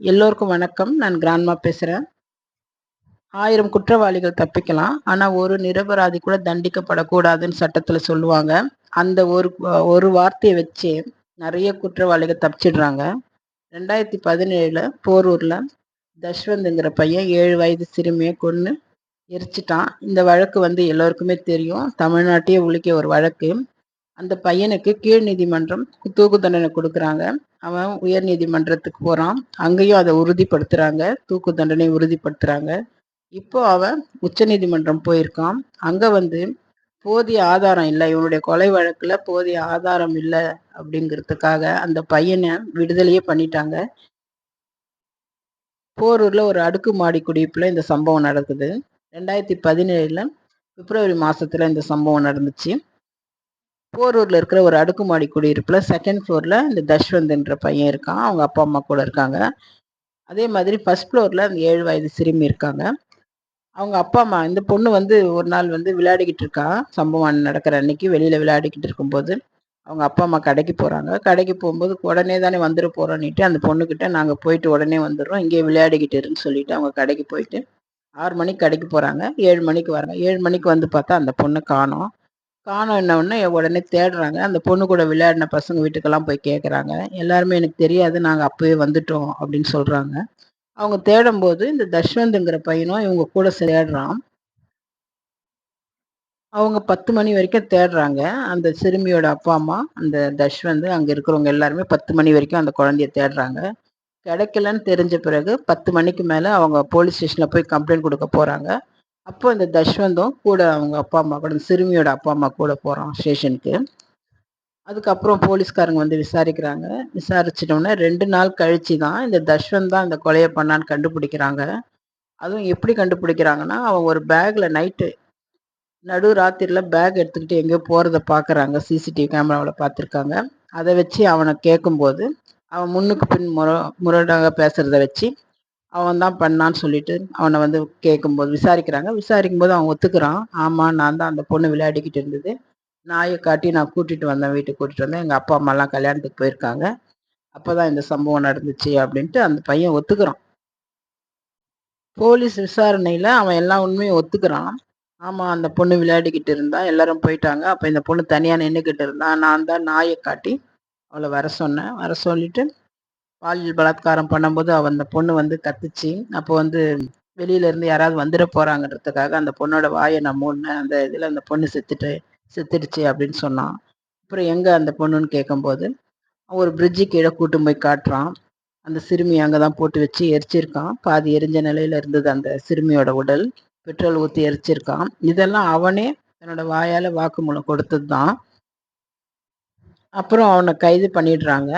எல்லோருக்கும் வணக்கம். நான் கிராண்ட்மா பேசுகிறேன் ஆயிரம் குற்றவாளிகள் தப்பிக்கலாம். ஆனால் ஒரு நிரபராதி கூட தண்டிக்கப்படக்கூடாதுன்னு சட்டத்தில் சொல்லுவாங்க. அந்த ஒரு ஒரு வார்த்தையை வச்சு நிறைய குற்றவாளிகள் தப்பிச்சிடுறாங்க. ரெண்டாயிரத்தி பதினேழில் போரூரில் தஷ்வந்த்ங்கிற பையன் ஏழு வயது சிறுமியை கொன்று எரிச்சிட்டான். இந்த வழக்கு வந்து எல்லோருக்குமே தெரியும். தமிழ்நாட்டையே உழிக்க ஒரு வழக்கு. அந்த பையனுக்கு கீழ் நீதிமன்றம் தூக்கு தண்டனை கொடுக்குறாங்க. அவன் உயர் நீதிமன்றத்துக்கு போகிறான் அங்கேயும் அதை உறுதிப்படுத்துகிறாங்க தூக்கு தண்டனை உறுதிப்படுத்துகிறாங்க இப்போ அவன் உச்ச நீதிமன்றம் போயிருக்கான். அங்கே வந்து போதிய ஆதாரம் இல்லை. இவனுடைய கொலை வழக்கில் போதிய ஆதாரம் இல்லை அப்படிங்கிறதுக்காக அந்த பையனை விடுதலையே பண்ணிட்டாங்க. போரூரில் ஒரு அடுக்குமாடி குடியிருப்புல இந்த சம்பவம் நடக்குது. ரெண்டாயிரத்தி பதினேழில் பிப்ரவரி மாதத்தில் இந்த சம்பவம் நடந்துச்சு. போரூரில் இருக்கிற ஒரு அடுக்குமாடி குடியிருப்பில் செகண்ட் ஃப்ளோரில் இந்த தஷ்வந்த்ன்ற பையன் இருக்கான். அவங்க அப்பா அம்மா கூட இருக்காங்க. அதே மாதிரி ஃபஸ்ட் ஃப்ளோரில் அந்த ஏழு வயது சிறுமி இருக்காங்க. அவங்க அப்பா அம்மா இந்த பொண்ணு வந்து ஒரு நாள் வந்து விளையாடிக்கிட்டு இருக்கா. சம்பவம் நடக்கிற அன்னைக்கு வெளியில் விளையாடிக்கிட்டு இருக்கும்போது அவங்க அப்பா அம்மா கடைக்கு போகிறாங்க கடைக்கு போகும்போது உடனே தானே வந்துட போகிறோன்னிட்டு அந்த பொண்ணுக்கிட்ட நாங்கள் போயிட்டு உடனே வந்துடுறோம். இங்கே விளையாடிக்கிட்டு இருன்னு சொல்லிட்டு அவங்க கடைக்கு போயிட்டு ஆறு மணிக்கு கடைக்கு போகிறாங்க ஏழு மணிக்கு வராங்க. ஏழு மணிக்கு வந்து பார்த்தா அந்த பொண்ணை காணும். காணும் உடனே உடனே தேடுறாங்க. அந்த பொண்ணு கூட விளையாடின பசங்க வீட்டுக்கெல்லாம் போய் கேட்குறாங்க எல்லாருமே எனக்கு தெரியாது நாங்கள் அப்போவே வந்துட்டோம் அப்படின்னு சொல்கிறாங்க அவங்க தேடும்போது இந்த தஷ்வந்த்ங்கிற பையனும் இவங்க கூட தேடுறான் அவங்க பத்து மணி வரைக்கும் தேடுறாங்க. அந்த சிறுமியோட அப்பா அம்மா அந்த தஷ்வந்த் அங்கே இருக்கிறவங்க எல்லாருமே பத்து மணி வரைக்கும் அந்த குழந்தைய தேடுறாங்க. கிடைக்கலன்னு தெரிஞ்ச பிறகு பத்து மணிக்கு மேலே அவங்க போலீஸ் ஸ்டேஷனில் போய் கம்ப்ளைண்ட் கொடுக்க போகிறாங்க அப்போ இந்த தஷ்வந்தும் கூட அவங்க அப்பா அம்மா கூட சிறுமியோட அப்பா அம்மா கூட போகிறான் ஸ்டேஷனுக்கு. அதுக்கப்புறம் போலீஸ்காரங்க வந்து விசாரிக்கிறாங்க. விசாரிச்சிட்டோன்னே ரெண்டு நாள் கழிச்சு தான் இந்த தஷ்வந்த் தான் இந்த கொலையை பண்ணான்னு கண்டுபிடிக்கிறாங்க. அதுவும் எப்படி கண்டுபிடிக்கிறாங்கன்னா அவன் ஒரு பேக்கில் நைட்டு நடு ராத்திரியில் பேக் எடுத்துக்கிட்டு எங்கேயோ போகிறத பார்க்குறாங்க சிசிடிவி கேமராவில் பார்த்துருக்காங்க. அதை வச்சு அவனை கேட்கும்போது அவன் முன்னுக்கு பின் முர முரடாக பேசுகிறத வச்சு அவன் தான் பண்ணான்னு சொல்லிட்டு அவனை வந்து கேட்கும்போது விசாரிக்கிறாங்க. விசாரிக்கும் போது அவன் ஒத்துக்கிறான். ஆமாம் நான் தான் அந்த பொண்ணு விளையாடிக்கிட்டு இருந்தது. நாயை காட்டி நான் கூட்டிகிட்டு வந்தேன் வீட்டுக்கு கூட்டிகிட்டு வந்தேன். எங்கள் அப்பா அம்மாலாம் கல்யாணத்துக்கு போயிருக்காங்க. அப்போ தான் இந்த சம்பவம் நடந்துச்சு அப்படின்ட்டு அந்த பையன் ஒத்துக்கிறான். போலீஸ் விசாரணையில் அவன் எல்லா உண்மையும் ஒத்துக்கிறான். ஆமாம் அந்த பொண்ணு விளையாடிக்கிட்டு இருந்தா எல்லாரும் போயிட்டாங்க. அப்போ இந்த பொண்ணு தனியாக நின்றுக்கிட்டு இருந்தான் நான் தான் நாயை காட்டி அவளை வர சொன்னேன். வர சொல்லிட்டு பாலியல் பலாத்காரம் பண்ணும்போது அந்த பொண்ணு வந்து கத்துச்சு. அப்போ வந்து வெளியில இருந்து யாராவது வந்துட போறாங்கன்றதுக்காக அந்த பொண்ணோட வாயை நான் மூடினேன். அந்த இதில் அந்த பொண்ணு செத்துட்டு செத்துடுச்சு அப்படின்னு சொன்னான். அப்புறம் எங்கே அந்த பொண்ணுன்னு கேட்கும்போது ஒரு பிரிட்ஜு கீழே கூட்டு போய் காட்டுறான். அந்த சிறுமி அங்கே தான் போட்டு வச்சு எரிச்சிருக்கான். பாதி எரிஞ்ச நிலையில இருந்தது அந்த சிறுமியோட உடல். பெட்ரோல் ஊற்றி எரிச்சிருக்கான். இதெல்லாம் அவனே தன்னோட வாயால் வாக்குமூலம் கொடுத்தது தான் அப்புறம் அவனை கைது பண்ணிடுறாங்க.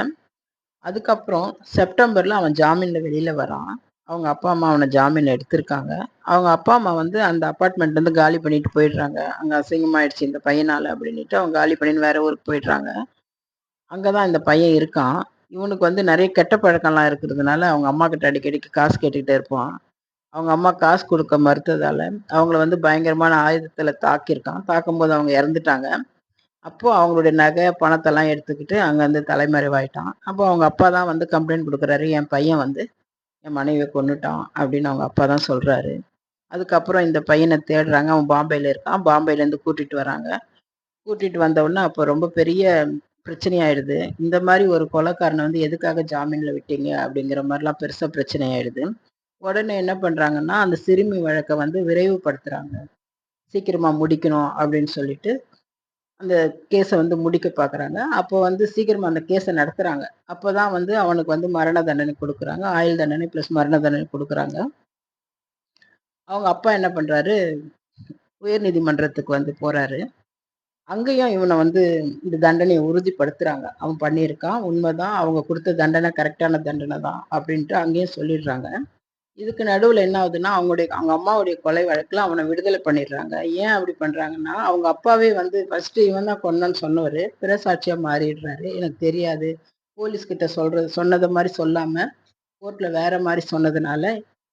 அதுக்கப்புறம் செப்டம்பரில் அவன் ஜாமீனில் வெளியில் வரான். அவங்க அப்பா அம்மா அவனை ஜாமீன் எடுத்திருக்காங்க. அவங்க அப்பா அம்மா வந்து அந்த அப்பார்ட்மெண்ட்லேருந்து காலி பண்ணிட்டு போயிடுறாங்க. அங்கே அசிங்கமாயிடுச்சு இந்த பையனால் அப்படின்ட்டு அவங்க காலி பண்ணின்னு வேற ஊருக்கு போயிடுறாங்க. அங்கே தான் இந்த பையன் இருக்கான். இவனுக்கு வந்து நிறைய கெட்ட பழக்கம்லாம் இருக்கிறதுனால அவங்க அம்மா கிட்ட அடிக்கடிக்கு காசு கேட்டுக்கிட்டே இருப்பான். அவங்க அம்மா காசு கொடுக்க மறுத்ததால அவங்கள வந்து பயங்கரமான ஆயுதத்தில் தாக்கியிருக்கான். தாக்கும்போது அவங்க இறந்துட்டாங்க. அப்போது அவங்களுடைய நகை பணத்தெல்லாம் எடுத்துக்கிட்டு அங்கேருந்து தலைமறைவாயிட்டான். அப்போ அவங்க அப்பா தான் வந்து கம்ப்ளைண்ட் கொடுக்குறாரு. என் பையன் வந்து என் மனைவியை கொண்டுட்டான் அப்படின்னு அவங்க அப்பா தான் சொல்கிறாரு அதுக்கப்புறம் இந்த பையனை தேடுறாங்க. அவன் பாம்பேயில் இருக்கான். பாம்பேலேருந்து கூட்டிகிட்டு வராங்க. கூட்டிகிட்டு வந்தவுடனே அப்போ ரொம்ப பெரிய பிரச்சனையாயிடுது. இந்த மாதிரி ஒரு கொலைக்காரனை வந்து எதுக்காக ஜாமீனில் விட்டீங்க அப்படிங்கிற மாதிரிலாம் பெருசாக பிரச்சனையாயிடுது. உடனே என்ன பண்ணுறாங்கன்னா அந்த சிறுமி வழக்கை வந்து விரைவுபடுத்துகிறாங்க சீக்கிரமாக முடிக்கணும் அப்படின்னு சொல்லிட்டு அந்த கேஸை வந்து முடிக்க பார்க்குறாங்க அப்போ வந்து சீக்கிரமாக அந்த கேஸை நடத்துகிறாங்க அப்போ தான் வந்து அவனுக்கு வந்து மரண தண்டனை கொடுக்குறாங்க. ஆயுள் தண்டனை ப்ளஸ் மரண தண்டனை கொடுக்குறாங்க. அவங்க அப்பா என்ன பண்ணுறாரு உயர் நீதிமன்றத்துக்கு வந்து போகிறாரு அங்கேயும் இவனை வந்து இந்த தண்டனையை உறுதிப்படுத்துகிறாங்க அவன் பண்ணியிருக்கான். உண்மைதான். அவங்க கொடுத்த தண்டனை கரெக்டான தண்டனை தான் அப்படின்ட்டு அங்கேயும் சொல்லிடுறாங்க. இதுக்கு நடுவில் என்ன ஆகுதுன்னா அவங்களுடைய அவங்க அம்மாவுடைய கொலை வழக்கில் அவனை விடுதலை பண்ணிடுறாங்க. ஏன் அப்படி பண்ணுறாங்கன்னா அவங்க அப்பாவே வந்து ஃபஸ்ட்டு இவன் தான் கொண்டான்னு சொன்னவர். பிறசாட்சியாக மாறிடுறாரு. எனக்கு தெரியாது. போலீஸ்கிட்ட சொல்கிறது சொன்னதை மாதிரி சொல்லாமல் கோர்ட்டில் வேற மாதிரி சொன்னதுனால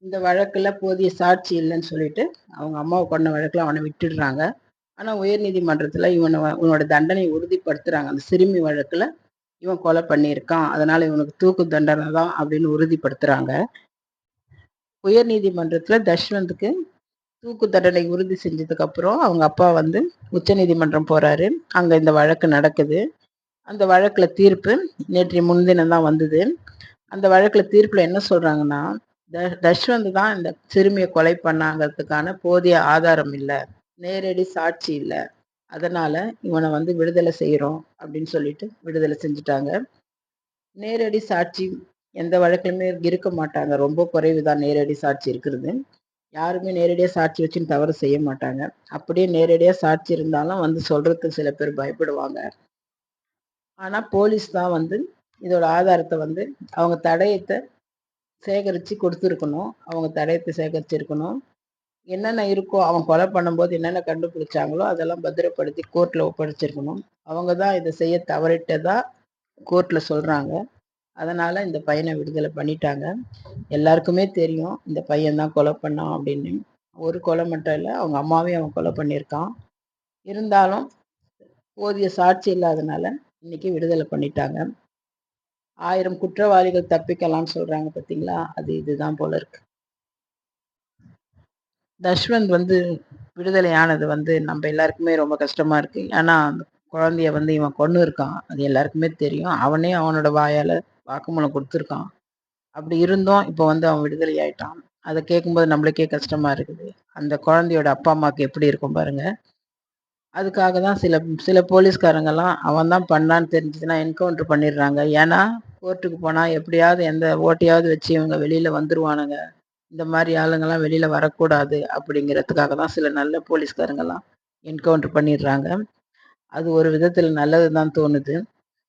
இந்த வழக்கில் போதிய சாட்சி இல்லைன்னு சொல்லிட்டு அவங்க அம்மாவை கொண்ட வழக்கில் அவனை விட்டுடுறாங்க. ஆனால் உயர்நீதிமன்றத்தில் இவனை இவனோட தண்டனையை உறுதிப்படுத்துகிறாங்க அந்த சிறுமி வழக்கில் இவன் கொலை பண்ணியிருக்கான். அதனால இவனுக்கு தூக்கு தண்டனை தான் அப்படின்னு உறுதிப்படுத்துகிறாங்க உயர் நீதிமன்றத்தில் தஷ்வந்துக்கு தூக்கு தண்டனை உறுதி செஞ்சதுக்கு அப்புறம் அவங்க அப்பா வந்து உச்ச நீதிமன்றம் போறாரு. அங்க இந்த வழக்கு நடக்குது. அந்த வழக்குல தீர்ப்பு நேற்று முன்தினம் தான் வந்தது. அந்த வழக்குல தீர்ப்புல என்ன சொல்றாங்கன்னா த- தஷ்வந்த் தான் இந்த சிறுமியை கொலை பண்ணாங்கிறதுக்கான போதிய ஆதாரம் இல்லை. நேரடி சாட்சி இல்லை. அதனால இவனை வந்து விடுதலை செய்யறோம் அப்படின்னு சொல்லிட்டு விடுதலை செஞ்சுட்டாங்க. நேரடி சாட்சி எந்த வழக்கிலுமே இருக்க மாட்டாங்க. ரொம்ப குறைவு தான் நேரடி சாட்சி இருக்கிறது. யாருமே நேரடியாக சாட்சி வச்சுன்னு தவறு செய்ய மாட்டாங்க. அப்படியே நேரடியாக சாட்சி இருந்தாலும் வந்து சொல்கிறதுக்கு சில பேர் பயப்படுவாங்க. ஆனால் போலீஸ் தான் வந்து இதோட ஆதாரத்தை வந்து அவங்க தடயத்தை சேகரித்து கொடுத்துருக்கணும். அவங்க தடயத்தை சேகரிச்சிருக்கணும். என்னென்ன இருக்கோ அவன் கொலை பண்ணும்போது என்னென்ன கண்டுபிடிச்சாங்களோ அதெல்லாம் பத்திரப்படுத்தி கோர்ட்டில் ஒப்படைச்சிருக்கணும். அவங்க தான் இதை செய்ய தவறிட்டதாக கோர்ட்டில் சொல்கிறாங்க அதனால் இந்த பையனை விடுதலை பண்ணிட்டாங்க. எல்லாருக்குமே தெரியும் இந்த பையன் தான் கொலை பண்ணான் அப்படின்னு. ஒரு கொலை மட்டும் இல்லை அவங்க அம்மாவையும் அவன் கொலை பண்ணியிருக்கான். இருந்தாலும் போதிய சாட்சி இல்லாதனால இன்னைக்கு விடுதலை பண்ணிட்டாங்க. ஆயிரம் குற்றவாளிகள் தப்பிக்கலாம்னு சொல்கிறாங்க பார்த்தீங்களா அது இதுதான் போல இருக்கு. தஷ்வந்த் வந்து விடுதலையானது வந்து நம்ம எல்லாருக்குமே ரொம்ப கஷ்டமாக இருக்குது ஏன்னா அந்த குழந்தைய வந்து இவன் கொண்டு இருக்கான் அது எல்லாருக்குமே தெரியும். அவனே அவனோட வாயால் வாக்குமூலம் கொடுத்துருக்கான். அப்படி இருந்தும். இப்போ வந்து அவன் விடுதலை ஆயிட்டான். அதை கேட்கும்போது நம்மளுக்கே கஷ்டமா இருக்குது. அந்த குழந்தையோட அப்பா அம்மாவுக்கு எப்படி இருக்கும் பாருங்க. அதுக்காக தான் சில சில போலீஸ்காரங்கெல்லாம் அவன் தான் பண்ணான்னு தெரிஞ்சதுன்னா என்கவுண்டர் பண்ணிடுறாங்க. ஏன்னா கோர்ட்டுக்கு போனால் எப்படியாவது எந்த ஓட்டையாவது வச்சு இவங்க வெளியில் வந்துருவானுங்க. இந்த மாதிரி ஆளுங்கெல்லாம் வெளியில் வரக்கூடாது அப்படிங்கிறதுக்காக தான் சில நல்ல போலீஸ்காரங்கெல்லாம் என்கவுண்டர் பண்ணிடுறாங்க. அது ஒரு விதத்தில் நல்லது தான் தோணுது.